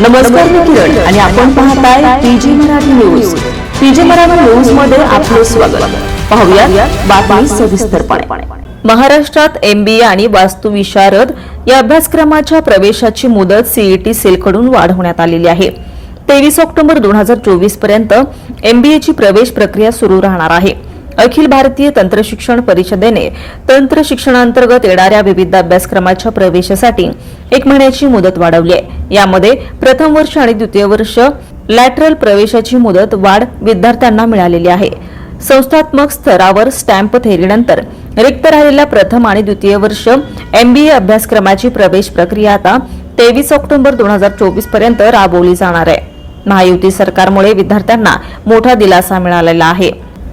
नमस्कार मी किरण आणि आपण पाहताय PG Marathi news. PG Marathi न्यूजमध्ये आपले स्वागत. पाहूया बातमी सविस्तरपणे. महाराष्ट्रात एमबीए आणि वास्तुविशारद या अभ्यासक्रमाच्या प्रवेशाची मुदत सीईटी सेलकडून वाढवण्यात आलेली आहे. तेवीस ऑक्टोबर दोन हजार चोवीसपर्यंत एमबीएची प्रवेश प्रक्रिया सुरू राहणार आहे. अखिल भारतीय तंत्रशिक्षण परिषदेने तंत्र शिक्षणांतर्गत येणाऱ्या विविध अभ्यासक्रमाच्या प्रवेशासाठी एक महिन्याची मुदत वाढवली आहे यामध्ये प्रथम वर्ष आणि द्वितीय वर्ष लॅटरल प्रवेशाची मुदत वाढ विद्यार्थ्यांना मिळालेली आहे. संस्थात्मक स्तरावर स्टॅम्प थेरीनंतर रिक्त राहिलेल्या प्रथम आणि द्वितीय वर्ष एमबीए अभ्यासक्रमाची प्रवेश प्रक्रिया आता तेवीस ऑक्टोबर दोन हजार चोवीसपर्यंत राबवली जाणार आहे. महायुती सरकारमुळे विद्यार्थ्यांना मोठा दिलासा मिळालेला आहे.